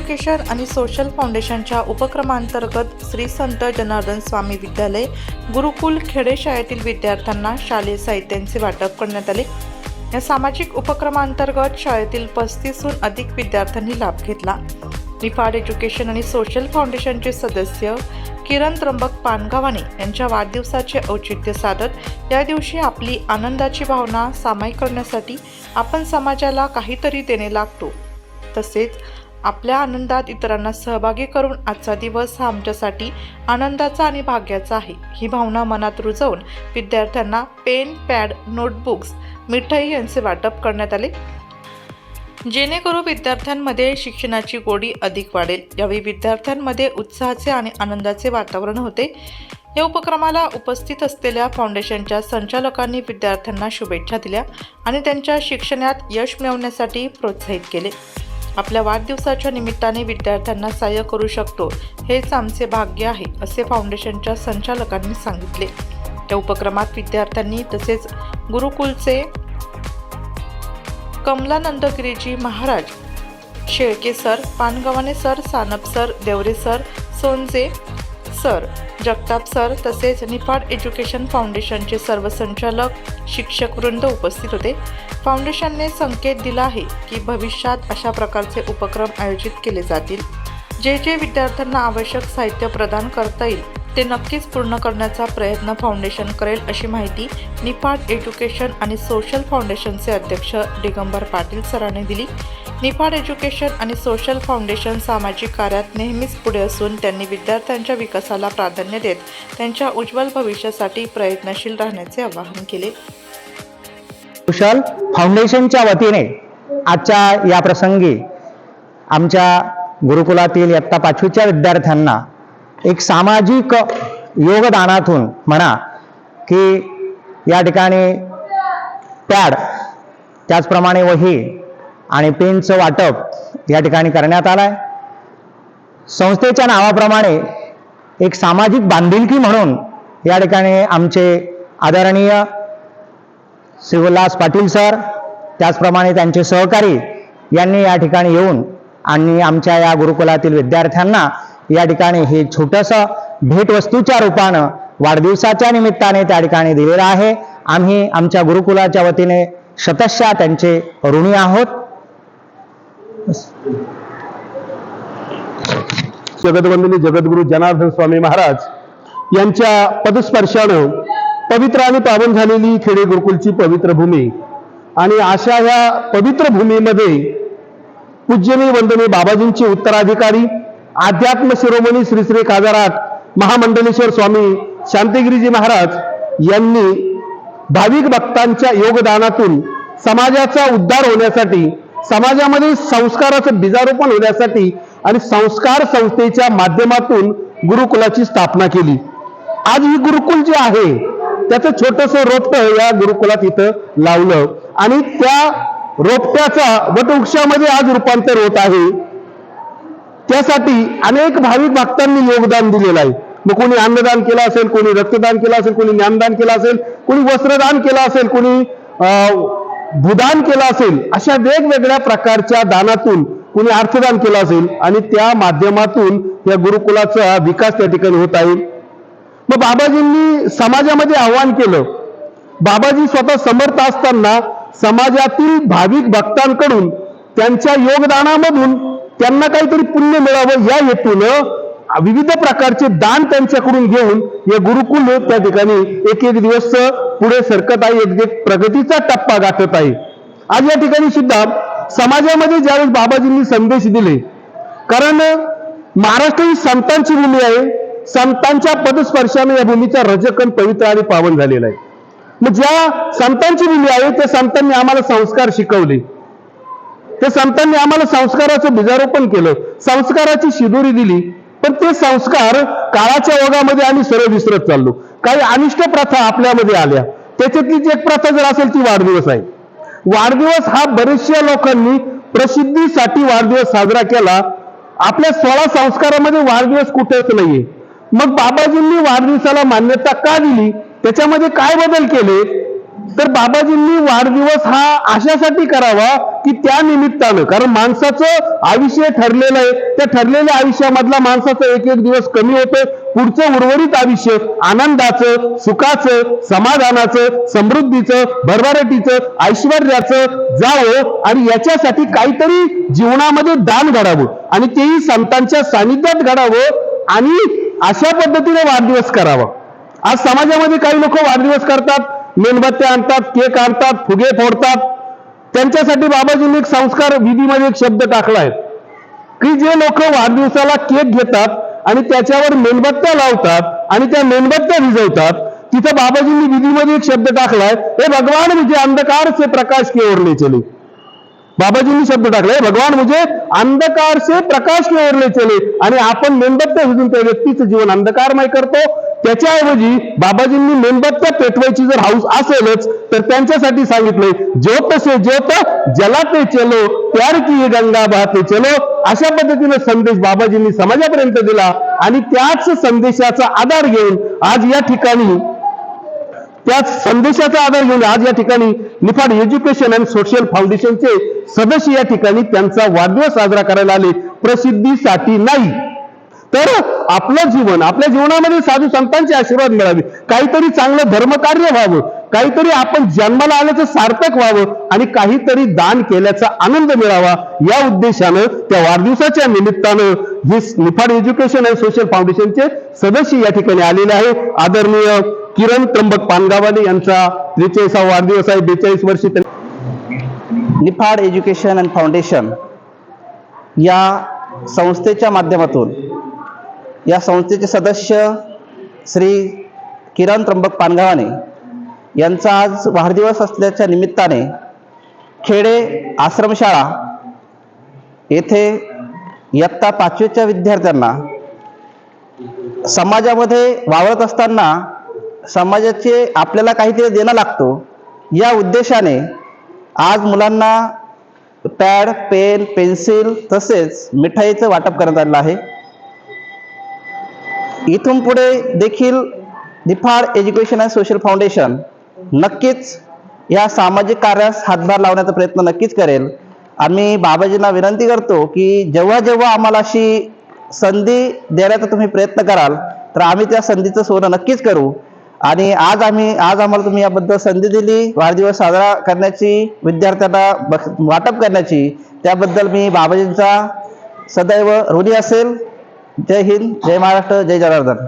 Education आणि social फाउंडेशनच्या उपक्रमांतर्गत श्री संत जनार्दन स्वामी विद्यालय गुरुकुल खेडे शाळेतील विद्यार्थ्यांना शालेय साहित्यांचे वाटप करण्यात आले. या सामाजिक उपक्रमांतर्गत शाळेतील पस्तीसहून अधिक विद्यार्थ्यांनी लाभ घेतला. निफाड एज्युकेशन आणि सोशल फाउंडेशनचे सदस्य किरण त्र्यंबक पानगावाने यांच्या वाढदिवसाचे औचित्य साधत या दिवशी आपली आनंदाची भावना सामायिक करण्यासाठी आपण समाजाला काहीतरी देणे लागतो. तसेच आपल्या आनंदात इतरांना सहभागी करून आजचा दिवस हा आमच्यासाठी आनंदाचा आणि भाग्याचा आहे. ही भावना मनात रुजवून विद्यार्थ्यांना पेन पॅड नोटबुक्स मिठाई यांचे वाटप करण्यात आले. जेणेकरून विद्यार्थ्यांमध्ये शिक्षणाची गोडी अधिक वाढेल. यावेळी विद्यार्थ्यांमध्ये उत्साहाचे आणि आनंदाचे वातावरण होते. या उपक्रमाला उपस्थित असलेल्या फाउंडेशनच्या संचालकांनी विद्यार्थ्यांना शुभेच्छा दिल्या आणि त्यांच्या शिक्षणात यश मिळवण्यासाठी प्रोत्साहित केले. आपल्या वाढदिवसाच्या निमित्ताने विद्यार्थ्यांना सहाय्य करू शकतो. हेच आमचे भाग्य आहे असे फाउंडेशनच्या संचालकांनी सांगितले. या उपक्रमात विद्यार्थ्यांनी तसेच गुरुकुलचे Kamalanandgiriji Maharaj Shelke sir Pangavhane sir Sanap sir Deore sir Sonje sir Jagtap sir तसेच निफाड एज्युकेशन फाउंडेशनचे सर्व संचालक शिक्षक वृंद उपस्थित होते. फाउंडेशनने संकेत दिला आहे की भविष्यात अशा प्रकारचे उपक्रम आयोजित केले जातील. जे जे विद्यार्थ्यांना आवश्यक साहित्य प्रदान करता येईल ते नक्कीच पूर्ण करण्याचा प्रयत्न फाउंडेशन करेल अशी माहिती निफाड एज्युकेशन आणि सोशल फाउंडेशनचे अध्यक्ष दिगंबर पाटील सरांनी दिली. निफाड एज्युकेशन आणि सोशल फाउंडेशन सामाजिक कार्यात नेहमीच पुढे असून त्यांनी विद्यार्थ्यांच्या विकासाला प्राधान्य देत त्यांच्या उज्ज्वल भविष्यासाठी प्रयत्नशील राहण्याचे आवाहन केले. कुशल फाउंडेशनच्या वतीने आजच्या या प्रसंगी आमच्या गुरुकुलातील इयत्ता पाचवीच्या विद्यार्थ्यांना एक सामाजिक योगदानातून म्हणा की या ठिकाणी पॅड त्याचप्रमाणे वही आणि पेनचं वाटप या ठिकाणी करण्यात आलं आहे संस्थेच्या नावाप्रमाणे एक सामाजिक बांधिलकी म्हणून या ठिकाणी आमचे आदरणीय श्री उल्हास पाटील सर त्याचप्रमाणे त्यांचे सहकारी यांनी या ठिकाणी येऊन आणि आमच्या या गुरुकुलातील विद्यार्थ्यांना या ठिकाणी हे छोटंसं भेटवस्तूच्या रूपानं वाढदिवसाच्या निमित्ताने त्या ठिकाणी दिलेलं आहे. आम्ही आमच्या गुरुकुलाच्या वतीने शतशः त्यांचे ऋणी आहोत. जगदवंदनी जगद्गुरु जनार्दन स्वामी महाराज यांच्या पदस्पर्शानं पवित्र आणि पावन झालेली खेडे गुरुकुलची पवित्र भूमी आणि अशा ह्या पवित्र भूमीमध्ये पूज्यनी वंदनी बाबाजींचे उत्तराधिकारी अध्यात्म शिरोमणी श्री श्री काजारात महामंडलेश्वर स्वामी शांतिगिरीजी महाराज यांनी भाविक भक्तांच्या योगदानातून समाजाचा उद्धार होण्यासाठी समाजामध्ये संस्काराचं बीजारोपण होण्यासाठी आणि संस्कार संस्थेच्या माध्यमातून गुरुकुलाची स्थापना केली. आज ही गुरुकुल जे आहे त्याचं छोटस रोपट या गुरुकुलात इथं लावलं. आणि त्या रोपट्याचा वटवृक्षामध्ये आज रूपांतर होत आहे. त्यासाठी अनेक भाविक भक्तांनी योगदान दिलेलं आहे. मग कोणी अन्नदान केलं असेल कोणी रक्तदान केलं असेल कोणी ज्ञानदान केलं असेल कोणी वस्त्रदान केलं असेल कोणी अं, भूदान केलं असेल अशा वेगवेगळ्या प्रकारच्या दानातून कुणी अर्थदान केलं असेल आणि त्या माध्यमातून या गुरुकुलाचा विकास त्या ठिकाणी होत आहे. मग बाबाजींनी समाजामध्ये आव्हान केलं. बाबाजी स्वतः समर्थ असताना समाजातील भाविक भक्तांकडून त्यांच्या योगदानामधून त्यांना काहीतरी पुण्य मिळावं या हेतूनं विविध प्रकारचे दान त्यांच्याकडून घेऊन हे गुरुकुल त्या ठिकाणी एक एक दिवस पुढे सरकत आहे एक एक प्रगतीचा टप्पा गाठत आहे. आज या ठिकाणी सुद्धा समाजामध्ये ज्यावेळेस बाबाजींनी संदेश दिले कारण महाराष्ट्र ही संतांची भूमी आहे संतांच्या पदस्पर्शाने या भूमीचा रजकन पवित्र आणि पावन झालेला आहे. मग ज्या संतांची भूमी आहे त्या संतांनी आम्हाला संस्कार शिकवले. त्या संतांनी आम्हाला संस्काराचं बिजारोपण केलं संस्काराची शिदोरी दिली पण ते संस्कार काळाच्या ओघामध्ये आम्ही सरळ विसरत चाललो. काही अनिष्ट प्रथा आपल्यामध्ये आल्या. त्याच्यातलीच एक प्रथा जर असेल ती वाढदिवस आहे. वाढदिवस हा बरेचशा लोकांनी प्रसिद्धीसाठी वाढदिवस साजरा केला. आपल्या सोळा संस्कारामध्ये वाढदिवस कुठेच नाहीये. मग बाबाजींनी वाढदिवसाला मान्यता का दिली? त्याच्यामध्ये काय बदल केले? तर बाबाजींनी वाढदिवस हा अशासाठी करावा की त्या निमित्तानं कारण माणसाचं आयुष्य ठरलेलं आहे. त्या ठरलेल्या आयुष्यामधला माणसाचा एक एक दिवस कमी होतोय. पुढचं उर्वरित आयुष्य आनंदाचं सुखाचं समाधानाचं समृद्धीचं भरभराटीचं ऐश्वर्याचं जावं आणि याच्यासाठी काहीतरी जीवनामध्ये दान घडावं आणि तेही संतांच्या सानिध्यात घडावं आणि अशा पद्धतीने वाढदिवस करावा. आज समाजामध्ये काही लोक वाढदिवस करतात. मेणबत्त्या आणतात केक आणतात फुगे फोडतात. त्यांच्यासाठी बाबाजींनी एक संस्कार विधीमध्ये एक शब्द टाकलाय की जे लोक वाढदिवसाला केक घेतात आणि त्याच्यावर मेणबत्त्या लावतात आणि त्या मेणबत्त्या विजवतात तिथं बाबाजींनी विधीमध्ये एक शब्द टाकलाय हे भगवान म्हणजे अंधकार से प्रकाश की ओर ले चले. बाबाजींनी शब्द टाकलाय भगवान म्हणजे अंधकार से प्रकाश की ओर ले चले. आणि आपण मेणबत्त्या विजून त्या व्यक्तीचं जीवन अंधकारमय करतो. त्याच्याऐवजी बाबाजींनी मेणबत्त्या पेटवायची जर हाऊस असेलच तर त्यांच्यासाठी सांगितलंय ज्योत से ज्योत जलाते चलो प्यार की गंगा बहाते चलो अशा पद्धतीने संदेश बाबाजींनी समाजापर्यंत दिला. आणि त्याच संदेशाचा आधार घेऊन आज या ठिकाणी त्याच संदेशाचा आधार घेऊन आज या ठिकाणी निफाड एज्युकेशन अँड सोशल फाउंडेशनचे सदस्य या ठिकाणी त्यांचा वाढदिवस साजरा करायला आले. प्रसिद्धीसाठी नाही. तर आपलं जीवन आपल्या जीवनामध्ये साधू संतांचे आशीर्वाद मिळावे. काहीतरी चांगलं धर्मकार्य व्हावं. काहीतरी आपण जन्माला आल्याचं सार्थक व्हावं आणि काहीतरी दान केल्याचा आनंद मिळावा. या उद्देशानं त्या वाढदिवसाच्या निमित्तानं हे निफाड एज्युकेशन अँड सोशल फाउंडेशनचे सदस्य या ठिकाणी आलेले आहे आदरणीय किरण त्र्यंबक पानगावाले यांचा त्रेचाळीसा वाढदिवस आहे. बेचाळीस वर्षी निफाड एज्युकेशन अँड फाउंडेशन या संस्थेच्या माध्यमातून या संस्थेचे सदस्य श्री किरण त्र्यंबक पानगावाने यांचा आज वाढदिवस असल्याच्या निमित्ताने खेडे आश्रमशाळा येथे इयत्ता पाचवीच्या विद्यार्थ्यांना समाजामध्ये वावरत असताना समाजाचे आपल्याला काहीतरी देणं लागतो या उद्देशाने आज मुलांना पॅड पेन पेन्सिल तसेच मिठाईचं वाटप करण्यात आलेलं आहे. इथून पुढे देखील Niphad education and social foundation नक्कीच या सामाजिक कार्यास हातभार लावण्याचा प्रयत्न नक्कीच करेल. आम्ही बाबाजींना विनंती करतो की जेव्हा जेव्हा आम्हाला अशी संधी देण्याचा तुम्ही प्रयत्न कराल तर आम्ही त्या संधीचं सोनं नक्कीच करू. आणि आज आम्ही आज आम्हाला तुम्ही याबद्दल संधी दिली वाढदिवस साजरा करण्याची विद्यार्थ्यांना वाटप करण्याची त्याबद्दल मी बाबाजींचा सदैव ऋणी असेल. जय हिंद जय महाराष्ट्र जय जनार्दन.